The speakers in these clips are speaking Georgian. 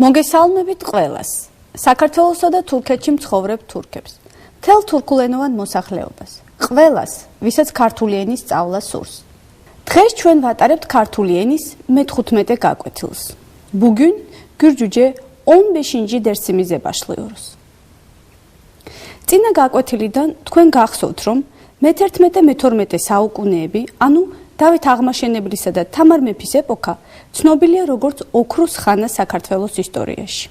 მოგესალმებით ყველას. საქართველოსა და თურქეთში მცხოვრებ თურქებს. თელ თურქულენოვან მოსახლეობას. ყველას, ვისაც ქართული ენის სწავლა სურს. დღეს ჩვენ ვატარებთ ქართული ენის მე-15 გაკვეთილს. ბუგუნ გურჯუჯე 15-ci dersimize başlıyoruz. წინა გაკვეთილიდან თქვენ გახსოვთ, რომ მე-11-მე-12 საუკუნეები, ანუ დავით აღმაშენებლისა და თამარ მეფის ეპოქა ცნობილია როგორც ოქროს ხანა საქართველოს ისტორიაში.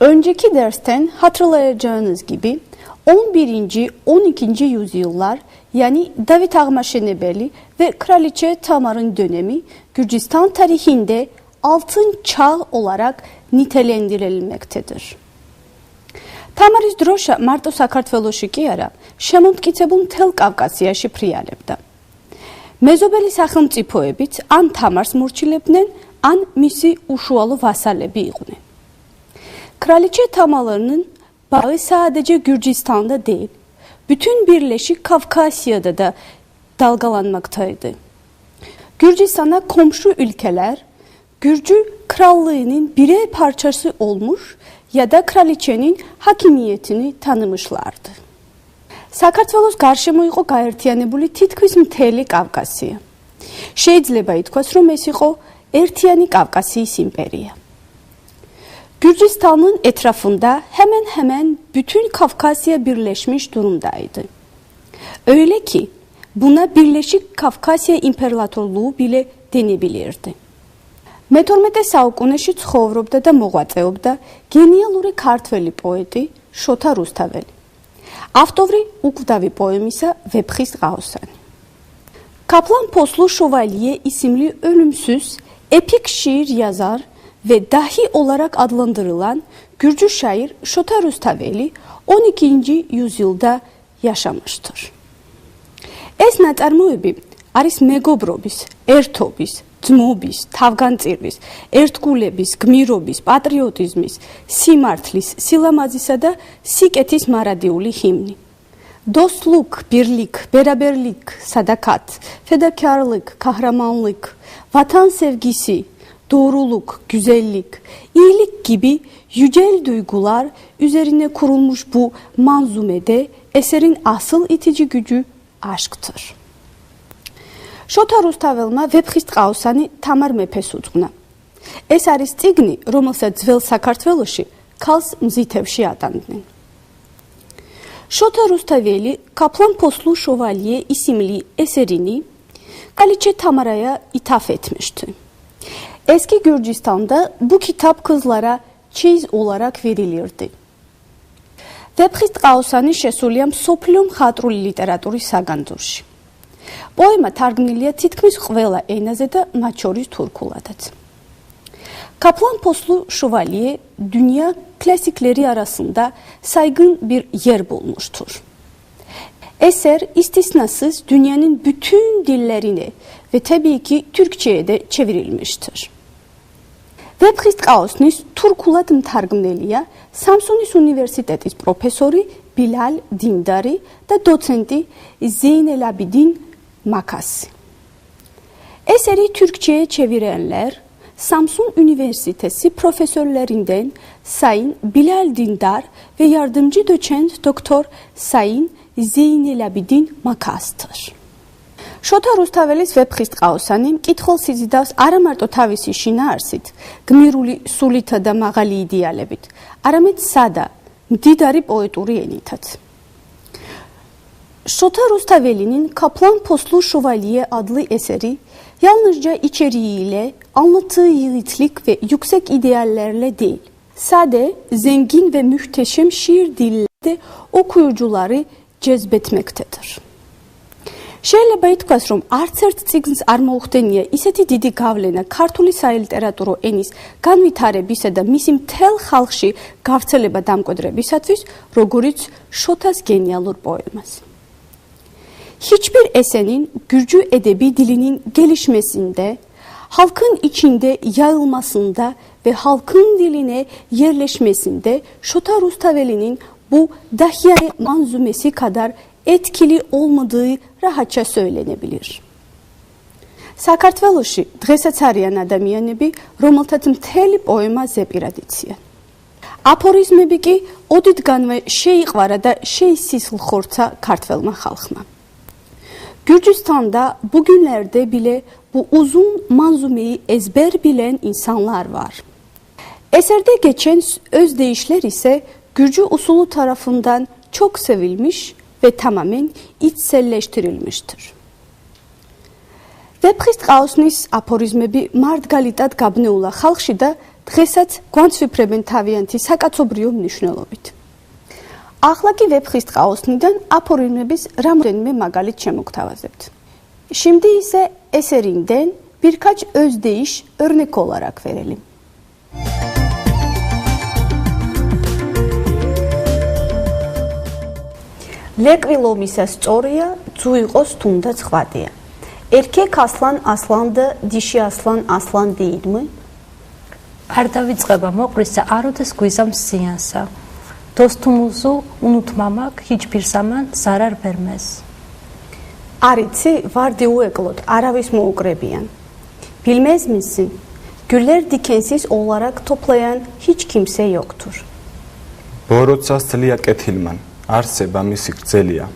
Önceki dersten hatırlayacağınız gibi 11. 12. yüzyıllar yani David Ağmaşenebeli ve Kraliçe Tamar'ın dönemi Gürcistan tarihinde altın çağ olarak nitelendirilmektedir. თამარის დროშა მარტო საქართველოში კი არა, შემომტკიცებულ მთელ კავკასიაში ფრიალებდა. მეზობელი სახელმწიფოებიც ან თამარს მორჩილებდნენ, ან მისი უშუალო ვასალები იყვნენ. Kraliçe Tamalarının bağı sadece Gürcistan'da değil, bütün Birleşik Kafkasya'da da dalgalanmaktaydı. Gürcistan'a komşu ülkeler Gürcü krallığının birer parçası olmuş ya da kraliçenin hakimiyetini tanımışlardı. საქართველოს გარშემო იყო გაერთიანებული თითქმის მთელი კავკასია. შეიძლება ითქვას, რომ ეს იყო ერთიანი კავკასიის იმპერია. Gürcistan'ın etrafında hemen hemen bütün Kafkasya birleşmiş durumdaydı. Öyle ki buna Birleşik Kafkasya İmparatorluğu bile denebilirdi. მე-12 საუკუნეში ცხოვრობდა და მოღვაწეობდა გენიალური ქართველი პოეტი შოთა რუსთაველი. ავტორი უკვდავი poemisa ვეფხის ყაოსანი. Kaplan Poslu Şövalye isimli ölümsüz epik şiir yazar ve dahi olarak adlandırılan Gürcü şair Şota Rustaveli 12. yüzyılda yaşamıştır. ეს ნაწარმოები არის მეგობრობის, ერთობის, ძმობის, თავგანწირვის, ერთგულების, გმირობის, პატრიოტიზმის, სიმართლის, სილამაზისა და სიკეთის მარადიული ჰიმნი. Dostluk, birlik, beraberlik, sadakat, fedakarlık, kahramanlık, vatan sevgisi, doğruluk, güzellik, iyilik gibi yücel duygular üzerine kurulmuş bu manzumede eserin asıl itici gücü aşktır. შოთა რუსთაველმა ვეფხის ტყაოსანი თამარ მეფეს უძღვნა. ეს არის ციგნი, რომელსაც ძველ საქართველოში ქალს მზითებში ატანდნენ. შოთა რუსთაველი, კაპლან პოსლუ შოვალიე ისიმლი ესერინი, კალიჩე თამარაია ითაფეთმეშთი. Eski Gürcistan'da bu kitap kızlara çeyiz olarak verilirdi. Qausani შესულია მსოფლიო მხატვრული ლიტერატურის საგანძურში. პოემა თარგმნილია თითქმის ყველა ენაზე და მათ შორის თურქულადაც. Kaplan Poslu Şövalye dünya klasikleri arasında saygın bir yer bulmuştur. Eser istisnasız dünyanın bütün dillerine ve tabii ki Türkçe'ye de çevrilmiştir. ვეფხისტყაოსნის თურქულად მთარგმნელია სამსუნის უნივერსიტეტის პროფესორი ბილალ დინდარი და დოცენტი ზეინელაბიდინ makasi. Eseri Türkçe'ye çevirenler Samsun Üniversitesi profesörlerinden Sayın Bilal Dindar ve yardımcı doçent doktor Sayın Zeynelabidin Makas'tır. შოთა რუსთაველის ვეფხის ტყაოსანი მკითხველს იზიდავს არა მარტო თავისი შინაარსით, გმირული სულითა და მაღალი იდეალებით, არამედ სადა, მდიდარი პოეტური ენითაც. Şota Rustavelinin Kaplan Poslu Şövalye adlı eseri yalnızca içeriğiyle, anlattığı yiğitlik ve yüksek ideallerle değil, sade, zengin ve muhteşem şiir dille okuyucuları cezbetmektedir. შეიძლება ითქვას, რომ არც ერთ ციგნს არ მოუხდენია ისეთი დიდი გავლენა ქართული სალიტერატურო ენის განვითარებისა და მისი მთელ ხალხში გავრცელება დამკვიდრებისათვის, როგორიც შოთას genialur poemas. Hiçbir eserin Gürcü edebi dilinin gelişmesinde, halkın içinde yayılmasında ve halkın diline yerleşmesinde Şota Rustaveli'nin bu Dahiye manzumesi kadar etkili olmadığı rahatça söylenebilir. საქართველოში დღესაც არიან ადამიანები, რომელთაც მთელი პოემა ზეპირად იციან. აფორიზმები კი ოდითგანვე შეიყვარა და შეისისლხორცა ქართველმა ხალხმა. Gürcistan'da bugünlerde bile bu uzun manzumeyi ezber bilen insanlar var. Eserde geçen özdeyişler ise Gürcü usulü tarafından çok sevilmiş ve tamamen içselleştirilmiştir. ვეფხის ტყაოსნის აფორიზმები მართგალიტად გაბნეულა ხალხში და დღესაც გვანცვიფრებენ თავიანთი საკაცობრიო მნიშვნელობით. ახლა კი ვეფხის ტყაოსნიდან აფორიზმების რამოდენიმე მაგალით შემოგთავაზებთ. Şimdi ise eserinden birkaç özdeyiş örnek olarak verelim. ლეკვილომისა სწორია, ძუ იყოს თუნდაც ხვადია. ერქეკ ასლან ასლანდა, დიში ასლან ასლან დიიდმი. არ დავიწყება მოყრისა, აროდეს გვიზამ სიანსა. dostumuzu unutmamak hiçbir zaman zarar vermez. არიცი, ვარდი უეკლოდ, არავის მოუკრებიან. Bilmez misin? Güller dikensiz olarak toplayan hiç kimse yoktur. ბოროტსას ძლია კეთილმან, არსება მისი გრძელია.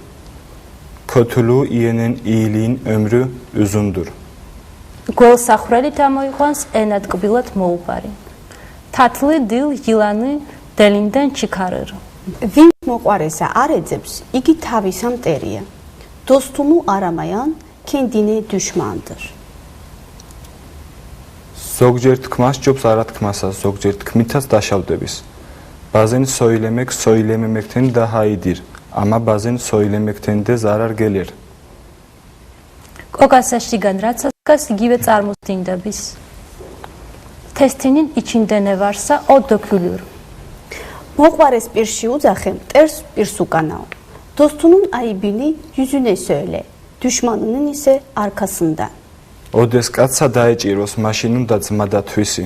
ქოთლუ იენენ იილინ ömrü uzundur. გველსახრელი გამოიყვანს ენად კბილად მოუპარი. თათლი დილ ილანი დელინდენ ჩიქარერ. ვინ მოყარესა არ ეძებს, იგი თავისა მტერია. dostunu aramayan kendine düşmandır. ზოგჯერ თქმას ჯობს არა თქმასა, ზოგჯერ თქმითაც დაშავდების. ბაზენ სოილემეკ სოილემემეკთენ და ჰაიდირ, ამა ბაზენ სოილემეკთენ და ზარარ გელერ. კოკასაშიგან რაცაც იგივე წარმოსდინდების. თესთინინ იჩინდენე ვარსა ოდოქულურ. მოყვარეს პირში უძახე, მტერს პირს უკანაო. Dostunun ayıbını yüzüne söyle, düşmanının ise arkasında. ოდეს კაცსა დაეჭიროს მაშინ უნდა ძმა და თვისი.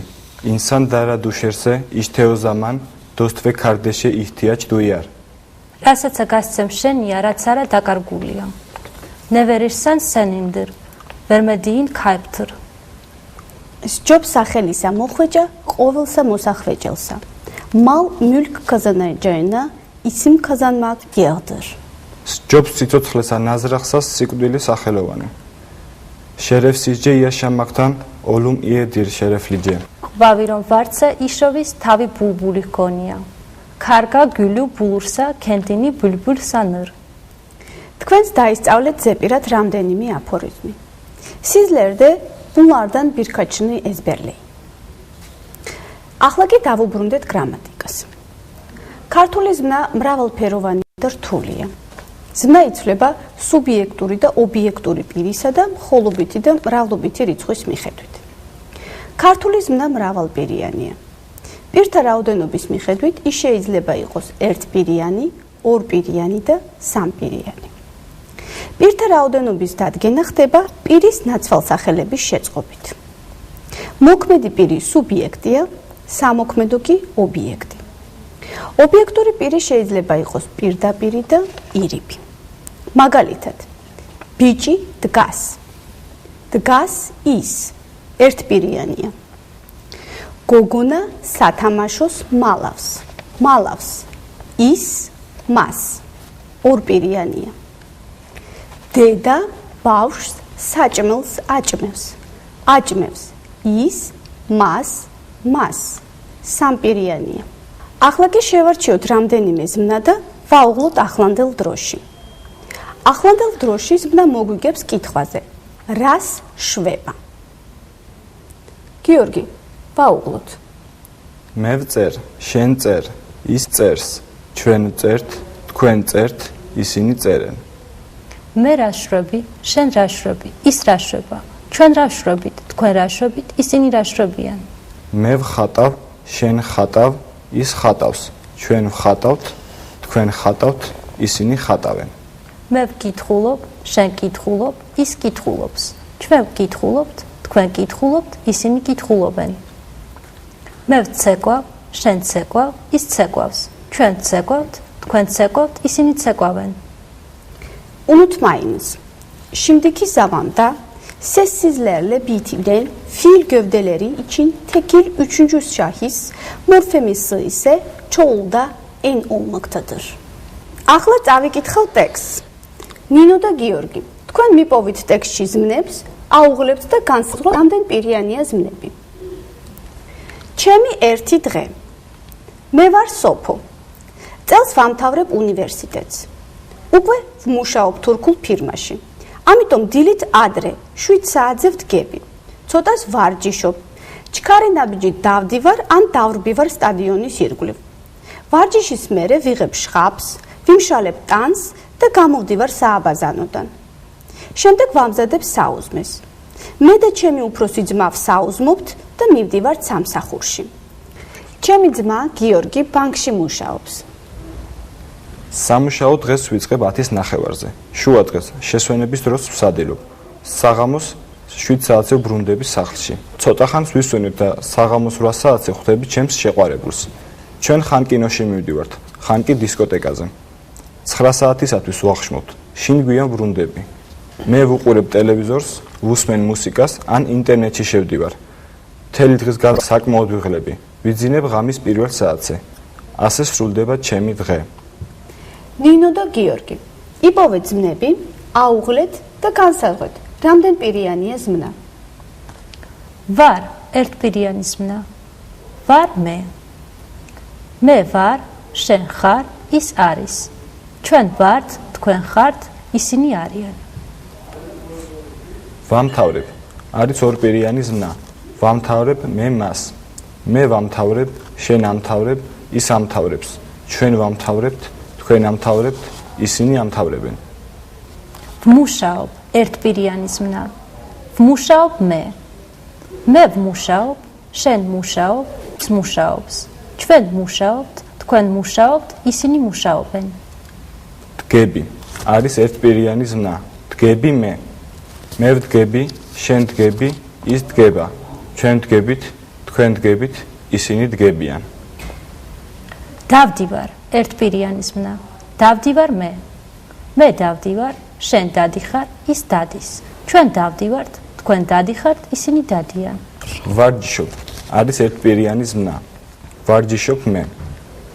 ინსან დარა დუშერსე იშთეო ზამან დოსტვე ქარდეშე იჰთიაჯ დუიარ. რასაცა გასცემ შენია რაც არა დაკარგულია. ნევერიშსან სენინდერ ვერმედიინ ქაიფთრ სჯობ სახელისა მოხვეჭა ყოველსა მოსახვეჭელსა mal mülk kazanacağına isim kazanmak yağdır. სჯობს სიცოცხლესა ნაზრახსას სიკვდილი სახელოვანი. შერევსიჯე იაშამაკთან ოლუმ იედირ შერეფლიჯე. ყვავი რომ ვარცა იშოვის თავი ბულბული ჰქონია. კარგა გულუ ბულურსა კენტინი ბულბულ სანერ. თქვენს დაისწავლეთ ზეპირად რამდენიმე აფორიზმი. Sizler de bunlardan birkaçını ezberleyin. ახლა კი დავუბრუნდეთ გრამატიკას. ქართული ზმნა მრავალფეროვანი და რთულია. ზმნა იცვლება სუბიექტური და ობიექტური პირისა და მხოლობითი და მრავლობითი რიცხვის მიხედვით. ქართული ზმნა მრავალპირიანია. პირთა რაოდენობის მიხედვით ის შეიძლება იყოს ერთპირიანი, ორპირიანი და სამპირიანი. პირთა რაოდენობის დადგენა ხდება პირის ნაცვალსახელების შეწყობით. მოქმედი პირი სუბიექტია, სამოქმედო კი ობიექტი. ობიექტური პირი შეიძლება იყოს პირდაპირი და ირიბი. მაგალითად, ბიჭი დგას. დგას ის ერთპირიანია. გოგონა სათამაშოს მალავს. მალავს ის მას ორპირიანია. დედა ბავშვს საჭმელს აჭმევს. აჭმევს ის მას მას სამპირიანია. ახლა კი შევარჩიოთ რამდენიმე ზმნა და ვაუღლოთ ახლანდელ დროში. ახლანდელ დროში ზმნა მოგვიგებს კითხვაზე: რას შვება? გიორგი, ვაუღლოთ. მე ვწერ, შენ წერ, ის წერს, ჩვენ წერთ, თქვენ წერთ, ისინი წერენ. მე რა შვები, შენ რა შვები, ის რა შვება? ჩვენ რა შვებით, თქვენ რა შვებით, ისინი რა შვებიან? მე ვხატავ, შენ ხატავ, ის ხატავს. ჩვენ ვხატავთ, თქვენ ხატავთ, ისინი ხატავენ. მე ვკითხულობ, შენ კითხულობ, ის კითხულობს. ჩვენ ვკითხულობთ, თქვენ კითხულობთ, ისინი კითხულობენ. მე ვცეკვა, შენ ცეკვა, ის ცეკვავს. ჩვენ ცეკვავთ, თქვენ ცეკვავთ, ისინი ცეკვავენ. Unutmayınız. Şimdiki zamanda Sessizlerle bitiren fiil gövdeleri için tekil üçüncü şahis, morfemisi ise çoğulda en olmaktadır. ახლა წავიკითხავ ტექსტს. ნინო და გიორგი, თქვენ მიპოვით ტექსტში ზმნებს, აუღლებთ და განსაზღვრავთ რამდენ პირიანია ზმნები. ჩემი ერთი დღე. მე ვარ სოფო. წელს ვამთავრებ უნივერსიტეტს. უკვე ვმუშაობ თურქულ ფირმაში. ამიტომ დილით ადრე 7 საათზე ვდგები. ცოტას ვარჯიშობ. ჩქარე ნაბიჯით დავდივარ ან დავრბივარ სტადიონის ირგვლივ. ვარჯიშის მერე ვიღებ შხაპს, ვიმშალებ ტანს და გამოვდივარ სააბაზანოდან. შემდეგ ვამზადებ საუზმეს. მე და ჩემი უფროსი ძმა ვსაუზმობთ და მივდივართ სამსახურში. ჩემი ძმა გიორგი ბანკში მუშაობს. სამუშაო დღეს ვიწყებ 10-ის ნახევარზე. შუა დღეს შესვენების დროს ვსადილობ. საღამოს 7 საათზე ბრუნდები სახლში. ცოტა ხანს ვისვენებ და საღამოს 8 საათზე ხვდები ჩემს შეყვარებულს. ჩვენ ხან კინოში მივდივართ, ხან კი დისკოტეკაზე. 9 საათისათვის ვახშმობთ. შინ გვიან ბრუნდები. მე ვუყურებ ტელევიზორს, ვუსმენ მუსიკას ან ინტერნეტში შევდივარ. მთელი დღის განმავლობაში საკმაოდ ვიღლები. ვიძინებ ღამის პირველ საათზე. ასე სრულდება ჩემი დღე. ნინო და გიორგი. იპოვეთ ძმნები, აუღლეთ და განსაზღვრეთ, რამდენ პირიანია ზმნა. ვარ ერთპირიანი ზმნა. ვარ მე. მე ვარ, შენ ხარ, ის არის. ჩვენ ვართ, თქვენ ხართ, ისინი არიან. ვამთავრებ. არის ორპირიანი ზმნა. ვამთავრებ მე მას. მე ვამთავრებ, შენ ამთავრებ, ის ამთავრებს. ჩვენ ვამთავრებთ, თქვენ ამთავრებთ, ისინი ამთავრებენ. ვმუშაობ ერთპირიანი ზმნა. ვმუშაობ მე. მე ვმუშაობ, შენ მუშაობ, ის მუშაობს. ჩვენ მუშაობთ, თქვენ მუშაობთ, ისინი მუშაობენ. დგები. არის ერთპირიანი ზმნა. დგები მე. მე ვდგები, შენ დგები, ის დგება. ჩვენ დგებით, თქვენ დგებით, ისინი დგებიან. დავდივარ ერთპირიანი ზმნა. დავდივარ მე. მე დავდივარ, შენ დადიხარ, ის დადის. ჩვენ დავდივართ, თქვენ დადიხართ, ისინი დადიან. ვარჯიშობ. არის ერთპირიანი ზმნა. ვარჯიშობ მე.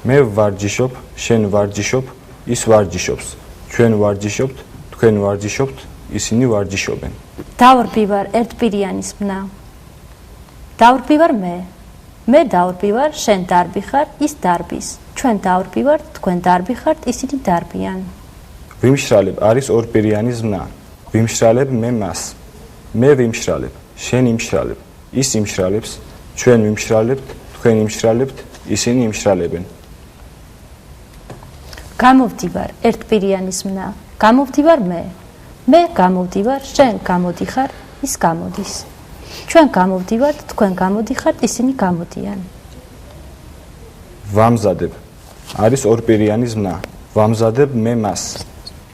მე ვარჯიშობ, შენ ვარჯიშობ, ის ვარჯიშობს. ჩვენ ვარჯიშობთ, თქვენ ვარჯიშობთ, ისინი ვარჯიშობენ. დავრბივარ ერთპირიანი ზმნა. დავრბივარ მე. მე დავრბივარ, შენ დარბიხარ, ის დარბის. ჩვენ დავრბივართ, თქვენ დარბიხართ, ისინი დარბიან. ვიმშრალებ არის ორპირიანი ზმნა. ვიმშრალებ მე მას. მე ვიმშრალებ, შენ იმშრალებ, ის იმშრალებს, ჩვენ ვიმშრალებთ, თქვენ იმშრალებთ, ისინი იმშრალებენ. გამოვდივარ ერთპირიანი ზმნა. გამოვდივარ მე. მე გამოვდივარ, შენ გამოდიხარ, ის გამოდის. ჩვენ გამოვდივართ, თქვენ გამოდიხართ, ისინი გამოდიან. ვამზადებ. არის ორპირიანი ზმნა. ვამზადებ მე მას.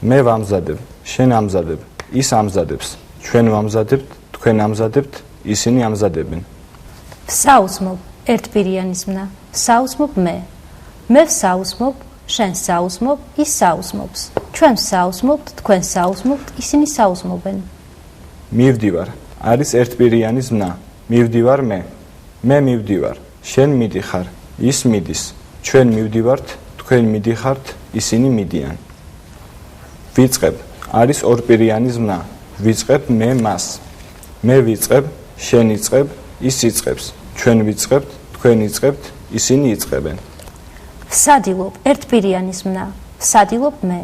მე ვამზადებ, შენ ამზადებ, ის ამზადებს. ჩვენ ვამზადებთ, თქვენ ამზადებთ, ისინი ამზადებენ. საუზმობ ერთპირიანი ზმნა. საუზმობ მე. მე საუზმობ, შენ საუზმობ, ის საუზმობს. ჩვენ საუზმობთ, თქვენ საუზმობთ, ისინი საუზმობენ. მივდივარ. არის ერთპირიანი ზმნა. მივდივარ მე. მე მივდივარ. შენ მიდიხარ. ის მიდის. ჩვენ მივდივართ, თქვენ მიდიხართ, ისინი მიდიან. ვიწყებ. არის ორპირიანი ზმნა. ვიწყებ მე მას. მე ვიწყებ, შენ იწყებ, ის იწყებს. ჩვენ ვიწყებთ, თქვენ იწყებთ, ისინი იწყებენ. ვსადილობ ერთპირიანი ზმნა. ვსადილობ მე.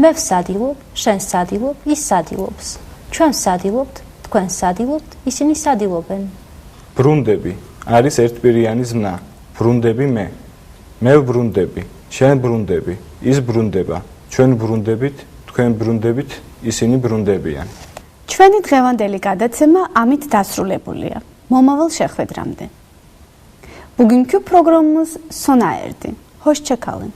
მე ვსადილობ, შენ სადილობ, ის სადილობს. ჩვენ სადილობთ, თქვენ სადილობთ, ისინი სადილობენ. ბრუნდები. არის ერთპირიანი ზმნა. ბრუნდები მე. მე ვბრუნდები, შენ ბრუნდები, ის ბრუნდება. ჩვენ ბრუნდებით, თქვენ ბრუნდებით, ისინი ბრუნდებიან. ჩვენი დღევანდელი გადაცემა ამით დასრულებულია. მომავალ შეხვედრამდე. Bugünkü programımız sona erdi. Hoşçakalın.